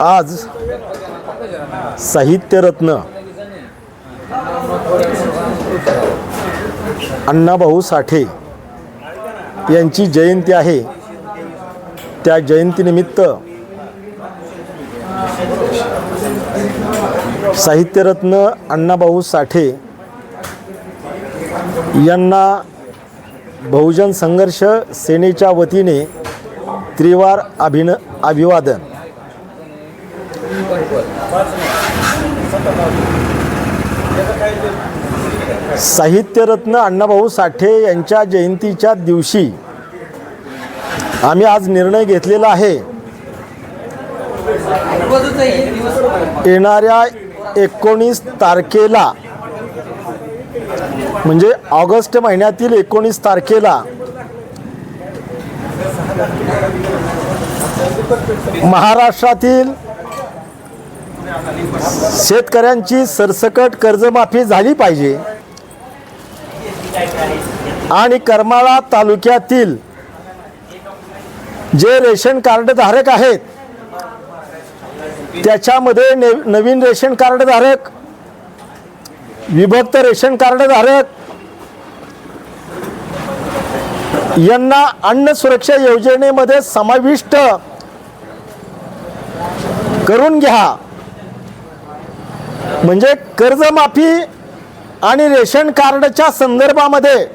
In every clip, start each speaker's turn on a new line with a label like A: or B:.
A: आज साहित्यरत्न अण्णाभाऊ साठे यांची जयंती आहे. त्या जयंतीनिमित्त साहित्यरत्न अण्णाभाऊ साठे यांना बहुजन संघर्ष सेनेच्या वतीने त्रिवार अभिन अभिवादन. साहित्यरत्न अण्णाभाऊ साठे यांच्या जयंतीच्या दिवशी आम्ही आज निर्णय घेतलेला आहे. येणाऱ्या एकोणीस तारखेला म्हणजे ऑगस्ट महिन्यातील एकोणीस तारखेला महाराष्ट्रातील शेतकऱ्यांची सरसकट कर्जमाफी झाली पाहिजे. आणि करमाळा तालुक्यातील जे रेशन कार्ड धारक आहेत त्याच्यामध्ये ने नवीन रेशन कार्ड धारक विभक्त रेशन कार्ड धारक यांना अन्न सुरक्षा योजनेमध्ये समाविष्ट करून घ्या. म्हणजे कर्जमाफी आणि रेशन कार्डच्या संदर्भामध्ये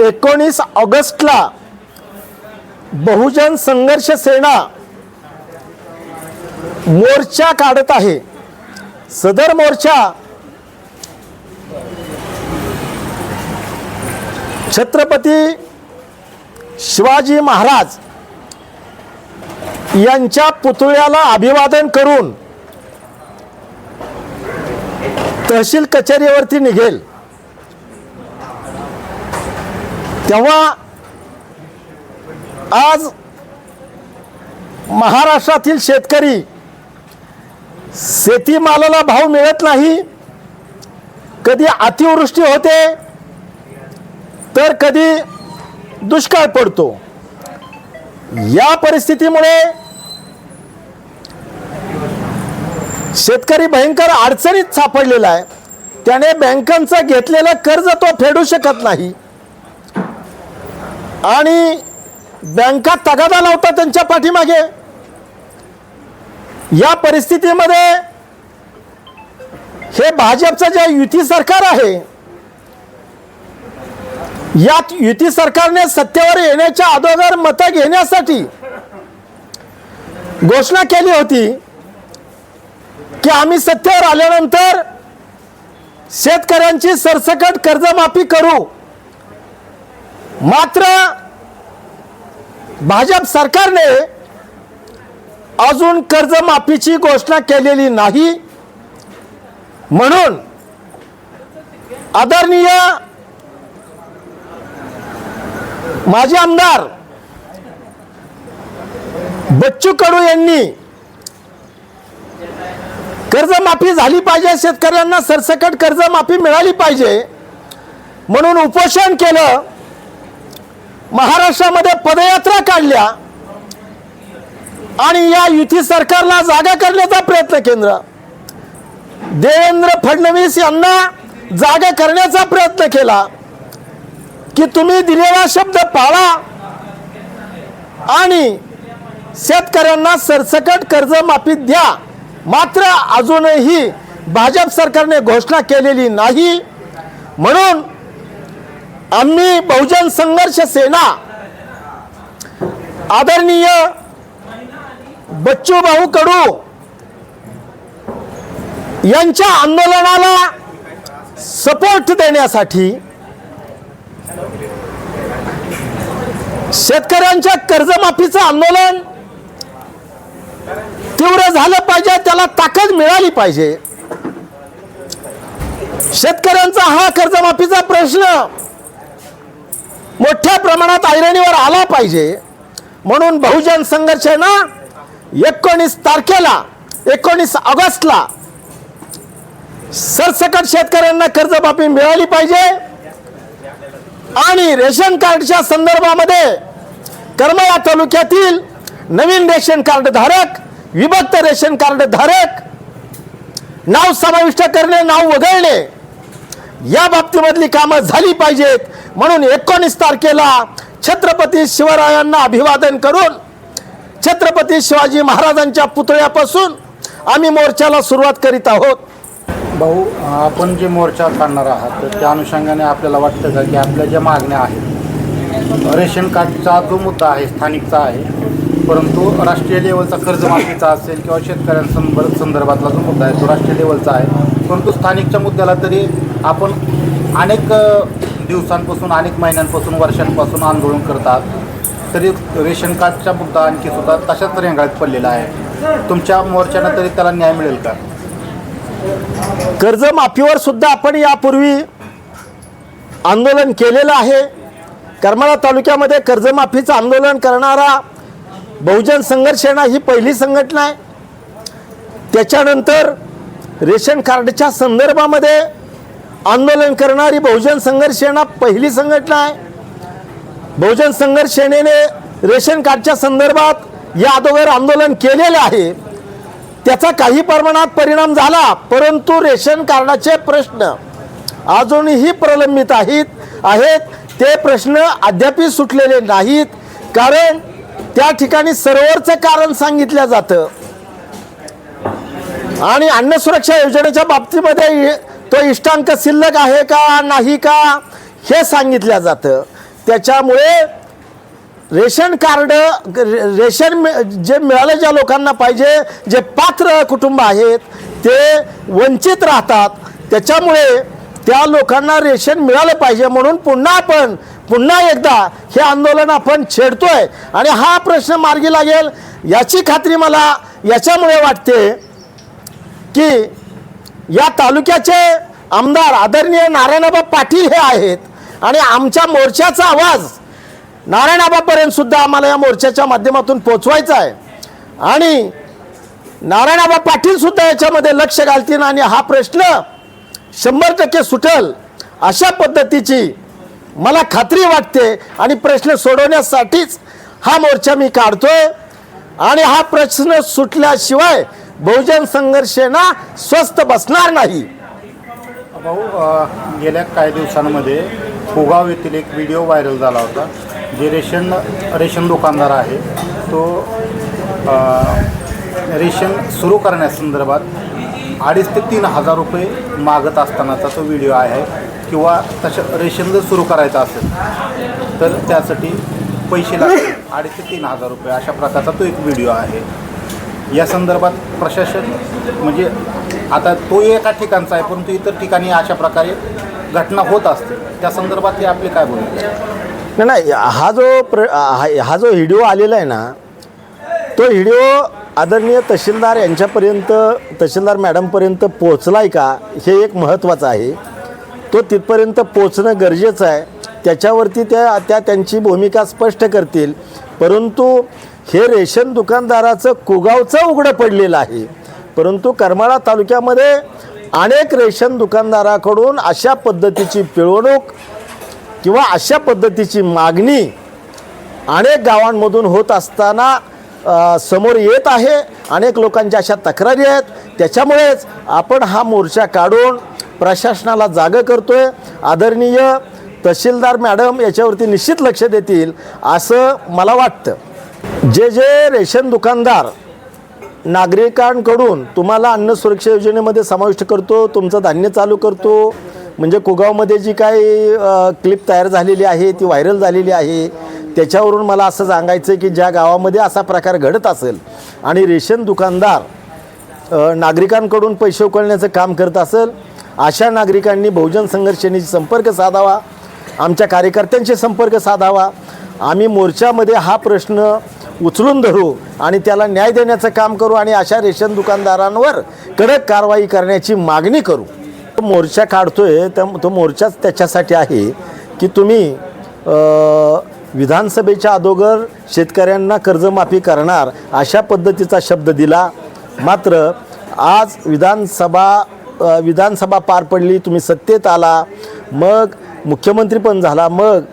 A: एकोणीस ऑगस्टला बहुजन संघर्ष सेना मोर्चा काढत आहे. सदर मोर्चा छत्रपती शिवाजी महाराज यांच्या पुतळ्याला अभिवादन करून तहसील कचेरीवरती निघेल. तेव्हा आज महाराष्ट्रातील शेतकरी शेतीमालाला भाव मिळत नाही कधी अतिवृष्टी होते तर कधी दुष्काळ पडतो. या परिस्थितीमुळे शेतकरी भयंकर अडचणीत सापडलेला आहे. त्याने बँकांचं घेतलेलं कर्ज तो फेडू शकत नाही. आणि बँका तगादा लावतात त्यांच्या पाठीमागे. या परिस्थितीमध्ये हे भाजपचं जे युती सरकार आहे यात युती सरकारने सत्तेवर येण्याच्या अगोदर मतं घेण्यासाठी घोषणा केली होती की आम्ही सत्तेवर आल्यानंतर शेतकऱ्यांची सरसकट कर्जमाफी करू. मात्र भाजप सरकारने अजून कर्जमाफीची घोषणा केलेली नाही. म्हणून आदरणीय माजी आमदार बच्चू कडू यांनी कर्जमाफी झाली पाहिजे शेतकऱ्यांना सरसकट कर्जमाफी मिळाली पाहिजे म्हणून उपोषण केलं. महाराष्ट्रामध्ये पदयात्रा काढल्या आणि या युती सरकारला जागा करण्याचा प्रयत्न केंद्र. देवेंद्र फडणवीस यांना जागा करण्याचा प्रयत्न केला की तुम्ही दिलेला शब्द पाळा आणि शेतकऱ्यांना सरसकट कर्जमाफी द्या. मात्र अजूनही भाजप सरकारने घोषणा केलेली नाही. म्हणून आम्ही बहुजन संघर्ष सेना आदरणीय बच्चू भाऊ कडू यांच्या आंदोलनाला सपोर्ट देण्यासाठी शेतकऱ्यांच्या कर्जमाफीचं आंदोलन तीव्र झालं पाहिजे त्याला ताकद मिळाली पाहिजे. शेतकऱ्यांचा हा कर्जमाफीचा प्रश्न मोठ्या प्रमाणात ऐरणीवर आला पाहिजे. म्हणून बहुजन संघर्षानं एकोणीस तारखेला एकोणीस ऑगस्टला सरसकट शेतकऱ्यांना कर्जमाफी मिळाली पाहिजे. आणि रेशन कार्डच्या संदर्भामध्ये करमाळा तालुक्यातील नवीन रेशन कार्ड धारक विभक्त रेशन कार्ड धारक नाव समाविष्ट करणे नाव वगळणे या बाबतीमधली कामं झाली पाहिजेत. म्हणून एकोणीस तारखेला छत्रपती शिवरायांना अभिवादन करून छत्रपती शिवाजी महाराजांच्या पुतळ्यापासून आम्ही मोर्चाला सुरुवात करीत आहोत.
B: भाऊ आपण जे मोर्चा काढणार आहात तर त्या अनुषंगाने आपल्याला वाटतं का की आपल्या ज्या मागण्या आहेत रेशन कार्डचा जो मुद्दा आहे स्थानिकचा आहे परंतु राष्ट्रीय लेवलचा कर्जमाफीचा असेल किंवा शेतकऱ्यांसंदर्भ संदर्भातला जो मुद्दा आहे तो राष्ट्रीय लेवलचा आहे परंतु स्थानिकच्या मुद्द्याला तरी आपण अनेक दिवसांपासून अनेक महिन्यांपासून वर्षांपासून आंदोलन करतात. तरी रेशन कार्डचा मुद्दा आणखी सुद्धा तशाच रेंगाळत पडलेला आहे. तुमच्या मोर्चानं तरी त्याला न्याय मिळेल का?
A: कर्जमाफीवर सुद्धा आपण यापूर्वी आंदोलन केलेलं आहे. करमाळा तालुक्यामध्ये कर्जमाफीचं आंदोलन करणारा बहुजन संघर्ष सेना ही पहिली संघटना आहे. त्याच्यानंतर रेशन कार्डच्या संदर्भामध्ये आंदोलन करणारी बहुजन संघर्ष सेना पहिली संघटना आहे. बहुजन संघर्ष सेनेने रेशन कार्डच्या संदर्भात या अगोदर आंदोलन केलेलं आहे. त्याचा काही प्रमाणात परिणाम झाला परंतु रेशन कार्डाचे प्रश्न अजूनही प्रलंबित आहेत आहेत. ते प्रश्न अद्यापही सुटलेले नाहीत कारण त्या ठिकाणी सरोवरचं कारण सांगितलं जातं. आणि अन्न सुरक्षा योजनेच्या बाबतीमध्ये तो इष्टांक शिल्लक आहे का नाही का हे सांगितलं जातं. त्याच्यामुळे रेशन कार्ड रे- रेशन जे मिळालं ज्या लोकांना पाहिजे जे पात्र कुटुंब आहेत ते वंचित राहतात. त्याच्यामुळे त्या लोकांना रेशन मिळालं पाहिजे म्हणून पुन्हा आपण पुन्हा एकदा हे आंदोलन आपण छेडतोय. आणि हा प्रश्न मार्गी लागेल याची खात्री मला याच्यामुळे वाटते की या तालुक्याचे आमदार आदरणीय नारायणबाबा पाटील हे आहेत. आणि आमच्या मोर्चाचा आवाज नारायणाबापर्यंत सुद्धा आम्हाला या मोर्चाच्या माध्यमातून पोचवायचा आहे. आणि नारायणाबा पाटील सुद्धा याच्यामध्ये लक्ष घालतील आणि हा प्रश्न शंभर टक्के सुटेल अशा पद्धतीची मला खात्री वाटते आणि प्रश्न सोडवण्यासाठीच हा मोर्चा मी काढतोय. आणि हा प्रश्न सुटल्याशिवाय बहुजन संघर्ष ना स्वस्त बसणार नाही.
B: भाऊ गेल्या काही दिवसांमध्ये फुगाव येथील एक व्हिडिओ व्हायरल झाला होता जे रेशन रेशन दुकानदार आहे तो रेशन सुरू करण्यासंदर्भात अडीच ते तीन हजार रुपये मागत असतानाचा तो व्हिडिओ आहे किंवा तसं रेशन जर सुरू करायचं असेल तर त्यासाठी पैसे लागतील अडीच ते तीन हजार रुपये अशा प्रकारचा तो एक व्हिडिओ आहे. या संदर्भात प्रशासन म्हणजे आता तो एका ठिकाणचा आहे परंतु इतर ठिकाणी अशा प्रकारे घटना होत असते. त्या संदर्भात ते आपले काय भूमिका
A: नाही, नाही हा जो प्र हा हा जो व्हिडिओ आलेला आहे ना तो व्हिडिओ आदरणीय तहसीलदार यांच्यापर्यंत तहसीलदार मॅडमपर्यंत पोचलाय आहे का हे एक महत्त्वाचं आहे. तो तिथपर्यंत पोचणं गरजेचं आहे. त्याच्यावरती त्या त्या त्यांची भूमिका स्पष्ट करतील. परंतु हे रेशन दुकानदाराचं कुगावचं उघडं पडलेलं आहे. परंतु करमाळा तालुक्यामध्ये अनेक रेशन दुकानदाराकडून अशा पद्धतीची पिळवणूक किंवा अशा पद्धतीची मागणी अनेक गावांमधून होत असताना समोर येत आहे. अनेक लोकांच्या अशा तक्रारी आहेत. त्याच्यामुळेच आपण हा मोर्चा काढून प्रशासनाला जागं करतो आहे आदरणीय तहसीलदार मॅडम याच्यावरती निश्चित लक्ष देतील असं मला वाटतं. जे जे रेशन दुकानदार नागरिकांकडून तुम्हाला अन्न सुरक्षा योजनेमध्ये समाविष्ट करतो तुमचं धान्य चालू करतो म्हणजे कुगावमध्ये जी काही क्लिप तयार झालेली आहे ती व्हायरल झालेली आहे त्याच्यावरून मला असं सांगायचं आहे की ज्या गावामध्ये असा प्रकार घडत असेल आणि रेशन दुकानदार नागरिकांकडून पैसे उकळण्याचं काम करत असेल अशा नागरिकांनी बहुजन संघर्षाशी संपर्क साधावा आमच्या कार्यकर्त्यांशी संपर्क साधावा. आम्ही मोर्चामध्ये हा प्रश्न उचलून धरू आणि त्याला न्याय देण्याचं काम करू आणि अशा रेशन दुकानदारांवर कडक कारवाई करण्याची मागणी करू. तो मोर्चा काढतोय त्या तो मोर्चाच त्याच्यासाठी आहे की तुम्ही विधानसभेच्या अगोदर शेतकऱ्यांना कर्जमाफी करणार अशा पद्धतीचा शब्द दिला. मात्र आज विधानसभा विधानसभा पार पडली तुम्ही सत्तेत आला मग मुख्यमंत्री पण झाला मग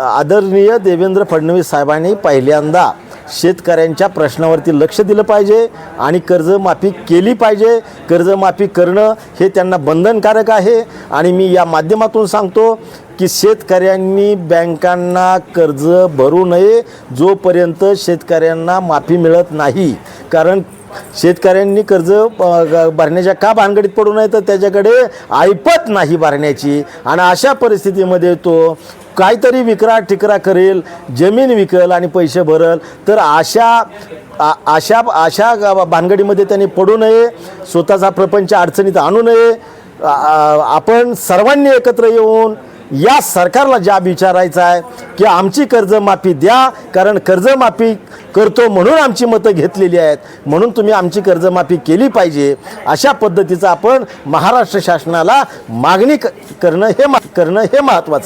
A: आदरणीय देवेंद्र फडणवीस साहेबांनी पहिल्यांदा शेतकऱ्यांच्या प्रश्नावरती लक्ष दिलं पाहिजे आणि कर्जमाफी केली पाहिजे. कर्जमाफी करणं हे त्यांना बंधनकारक आहे. आणि मी या माध्यमातून सांगतो की शेतकऱ्यांनी बँकांना कर्ज भरू नये जोपर्यंत शेतकऱ्यांना माफी मिळत नाही. कारण शेतकऱ्यांनी कर्ज भरण्याच्या का भानगडीत पडू नये? तर त्याच्याकडे ऐपत नाही भरण्याची. आणि अशा परिस्थितीमध्ये तो काहीतरी विकरा टिकरा करेल जमीन विकल आणि पैसे भरल तर अशा आ- अशा अशा भानगडीमध्ये त्यांनी पडू नये स्वतःचा प्रपंच अडचणीत आणू नये. आपण सर्वांनी एकत्र येऊन या सरकारला ज्या विचारायचा आहे की आमची कर्जमाफी द्या कारण कर्जमाफी करतो म्हणून आमची मतं घेतलेली आहेत. म्हणून तुम्ही आमची कर्जमाफी केली पाहिजे. अशा पद्धतीचं आपण महाराष्ट्र शासनाला मागणी क- करणं हे मा- करणं हे महत्त्वाचं आहे.